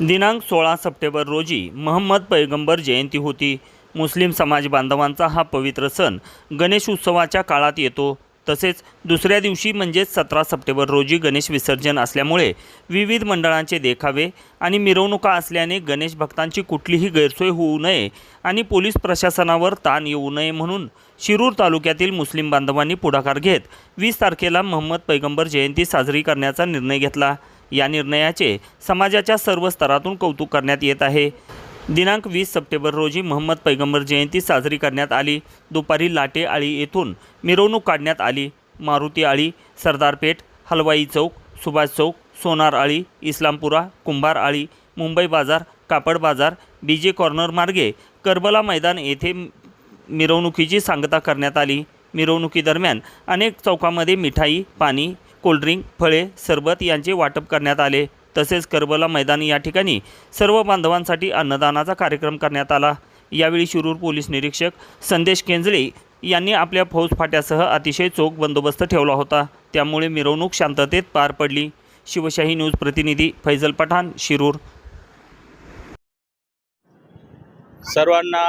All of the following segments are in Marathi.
दिनांक सोळा सप्टेंबर रोजी महम्मद पैगंबर जयंती होती. मुस्लिम समाज बांधवांचा हा पवित्र सण गणेश उत्सवाच्या काळात येतो. तसेच दुसऱ्या दिवशी म्हणजेच सतरा सप्टेंबर रोजी गणेश विसर्जन असल्यामुळे विविध मंडळांचे देखावे आणि मिरवणुका असल्याने गणेश भक्तांची कुठलीही गैरसोय होऊ नये आणि पोलीस प्रशासनावर ताण येऊ नये म्हणून शिरूर तालुक्यातील मुस्लिम बांधवांनी पुढाकार घेत वीस तारखेला महम्मद पैगंबर जयंती साजरी करण्याचा निर्णय घेतला. या निर्णयाचे समाजाच्या सर्व स्तरातून कौतुक करण्यात येत आहे. दिनांक वीस सप्टेंबर रोजी महम्मद पैगंबर जयंती साजरी करण्यात आली. दुपारी लाटे आळी येथून मिरवणूक काढण्यात आली. मारुती आळी सरदारपेठ हलवाई चौक सुभाष चौक सोनार आळी इस्लामपुरा कुंभार आळी मुंबई बाजार कापड बाजार बी जे कॉर्नर मार्गे करबला मैदान येथे मिरवणुकीची सांगता करण्यात आली. मिरवणुकीदरम्यान अनेक चौकामध्ये मिठाई पाणी कोल्ड्रिंक फळे सरबत यांचे वाटप करण्यात आले. तसेच करबला मैदान या ठिकाणी सर्व बांधवांसाठी अन्नदानाचा कार्यक्रम करण्यात आला. यावेळी शिरूर पोलीस निरीक्षक संदेश केंजळे यांनी आपल्या फौज फाट्यासह अतिशय चोख बंदोबस्त ठेवला होता. त्यामुळे मिरवणूक शांततेत पार पडली. शिवशाही न्यूज प्रतिनिधी फैजल पठाण शिरूर. सर्वांना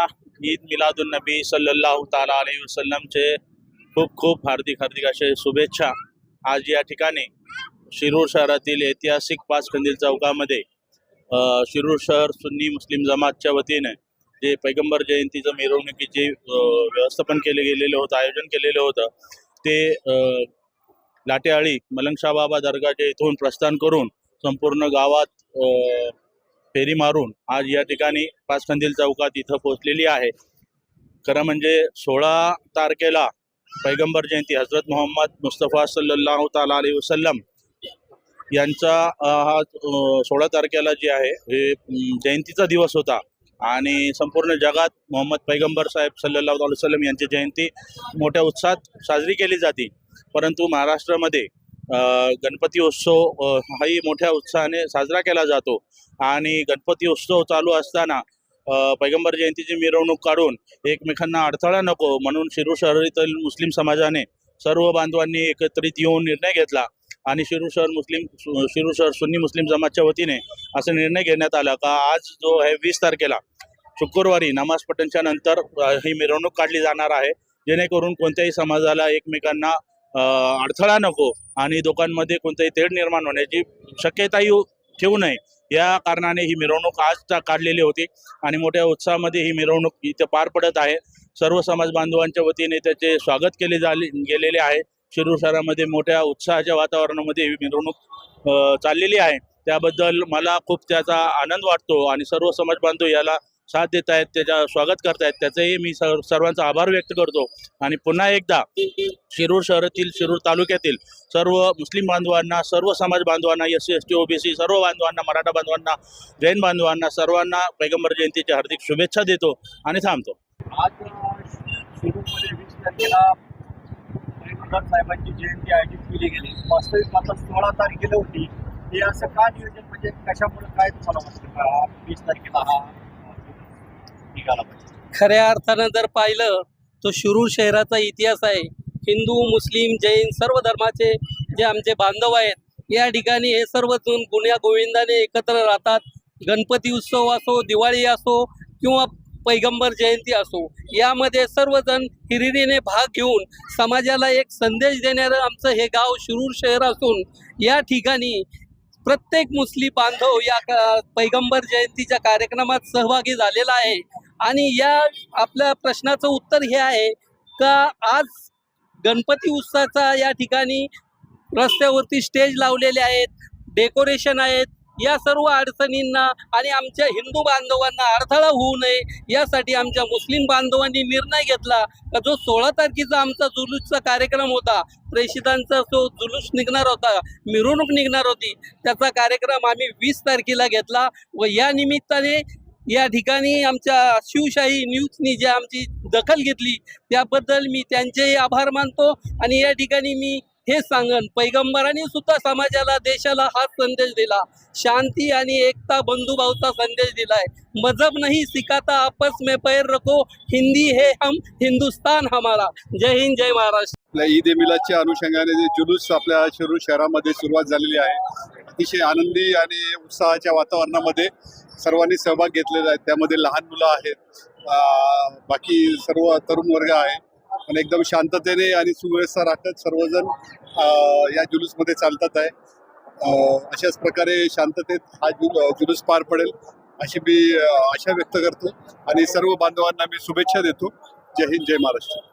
ईद मिलादुन नबी सल्लल्लाहु ताला अलैहि वसल्लमचे खूप खूप हार्दिक हार्दिक असे शुभेच्छा. आज या ठिकाणी शिरूर शहरातील ऐतिहासिक पाचखंदील चौकामध्ये शिरूर शहर सुन्नी मुस्लिम जमातच्या वतीने जे पैगंबर जयंतीचं मिरवणुकीचे व्यवस्थापन केले गेलेलं होतं आयोजन केलेलं होतं ते लाटेआळी मलंगशाह बाबा दर्गाच्या इथून प्रस्थान करून संपूर्ण गावात फेरी मारून आज या ठिकाणी पाचखंदील चौकात इथं पोहोचलेली आहे. खरं म्हणजे सोळा तारखेला पैगंबर जयंती हजरत मोहम्मद मुस्तफा सल्लल्लाहु ताला अली वसल्लम यांचा हा सोळा तारखेला जे आहे हे जयंतीचा दिवस होता. आणि संपूर्ण जगात मोहम्मद पैगंबर साहेब सल्लल्लाहु अलैहि वसलम यांची जयंती मोठ्या उत्साहात साजरी केली जाते. परंतु महाराष्ट्रामध्ये गणपती उत्सव हाही मोठ्या उत्साहाने साजरा केला जातो. आणि गणपती उत्सव चालू असताना पैगंबर जयंतीची मिरवणूक काढून एकमेकांना अडथळा नको म्हणून शिरूर शहरातील मुस्लिम समाजाने सर्व बांधवांनी एकत्रित येऊन निर्णय घेतला आणि शिरूर शहर मुस्लिम शिरूर शहर सुन्नी मुस्लिम जमातच्या वतीने असा निर्णय घेण्यात आला का आज जो आहे वीस तारखेला शुक्रवारी नमाज पठणच्या नंतर ही मिरवणूक काढली जाणार आहे. जेणेकरून कोणत्याही समाजाला एकमेकांना अडथळा नको आणि दोघांमध्ये कोणतेही तेढ निर्माण होण्याची शक्यताही ठेवू नये. या कारणाने ही मिरवणूक आज काढलेली होती आणि मोठ्या उत्साहामध्ये ही मिरवणूक इथे पार पडत आहे. सर्व समाज बांधवांच्या वतीने त्याचे स्वागत केले झाले गेलेले आहे. शिरूर शहरामध्ये मोठ्या उत्साहाच्या वातावरणामध्ये ही मिरवणूक चाललेली आहे. त्याबद्दल मला खूप त्याचा आनंद वाटतो आणि सर्व समाज बांधव याला साथ देत आहेत त्याच्या स्वागत करतायत त्याचंही मी सर्व सर्वांचा आभार व्यक्त करतो. आणि पुन्हा एकदा शिरूर शहरातील शिरूर तालुक्यातील सर्व मुस्लिम बांधवांना सर्व समाज बांधवांना S C S T OBC सर्व बांधवांना मराठा बांधवांना जैन बांधवांना सर्वांना पैगंबर जयंतीच्या हार्दिक शुभेच्छा देतो आणि थांबतो. आज शिरूरमध्ये वीस तारखेला साहेबांची जयंती आयोजित केली गेली. वास्तविक मात्र सोळा तारखेला होती. हे असं का नियोजन म्हणजे कशामुळे काय तुम्हाला वाटतं? वीस तारखेला हा निघाला पाहिजे खऱ्या अर्थानं जर पाहिलं तो शिरूर शहराचा इतिहास आहे. हिंदू मुस्लिम जैन सर्व धर्माचे जे आमचे बांधव आहेत या ठिकाणी हे सर्वजण गुण्या गोविंदाने एकत्र राहतात. गणपती उत्सव असो दिवाळी असो किंवा पैगंबर जयंती असो यामध्ये सर्वजण हिरिरीने भाग घेऊन समाजाला एक संदेश देणारं आमचं हे गाव शिरूर शहर असून या ठिकाणी प्रत्येक मुस्लिम बांधव या पैगंबर जयंतीच्या कार्यक्रमात सहभागी झालेला आहे. आणि या आपल्या प्रश्नाचं उत्तर हे आहे का आज गणपती उत्सवाचा या ठिकाणी रस्त्यावरती स्टेज लावलेले आहेत डेकोरेशन आहेत या सर्व अडचणींना आणि आमच्या हिंदू बांधवांना अडथळा होऊ नये यासाठी आमच्या मुस्लिम बांधवांनी निर्णय घेतला का जो सोळा तारखेचा आमचा जुलूसचा कार्यक्रम होता प्रेषितांचा जो जुलूस निघणार होता मिरवणूक निघणार होती त्याचा कार्यक्रम आम्ही वीस तारखेला घेतला व या निमित्ताने या ठिकाणी आमच्या शिवशाही न्यूजनी जी आमची दखल घेतली त्याबद्दल मी त्यांचेही आभार मानतो आणि या ठिकाणी मी हे सांगन पैगंबरांनी सुद्धा समाजाला देशाला हाच संदेश दिला. शांती आणि एकता बंधुभावचा संदेश दिलाय. मजहब नाही सिकाता आपस में पैर रखो हिंदी हे हम हिंदुस्तान हमारा. जय हिंद जय महाराष्ट्र. आपल्या ईद ए मिलादच्या अनुषंगाने जे जुलूस आपल्या शिरूर शहरामध्ये सुरुवात झालेली आहे. अतिशय आनंदी आणि उत्साहाच्या वातावरणामध्ये सर्वांनी सहभाग घेतलेला आहे. त्यामध्ये लहान मुलं आहेत बाकी सर्व तरुण वर्ग आहे. पण एकदम शांततेने आणि सुव्यवस्था राखत सर्वजण या जुलूसमध्ये चालतात आहे. अशाच प्रकारे शांततेत हा जु जुलूस पार पडेल अशी मी आशा व्यक्त करतो. आणि सर्व बांधवांना मी शुभेच्छा देतो. जय हिंद जय महाराष्ट्र.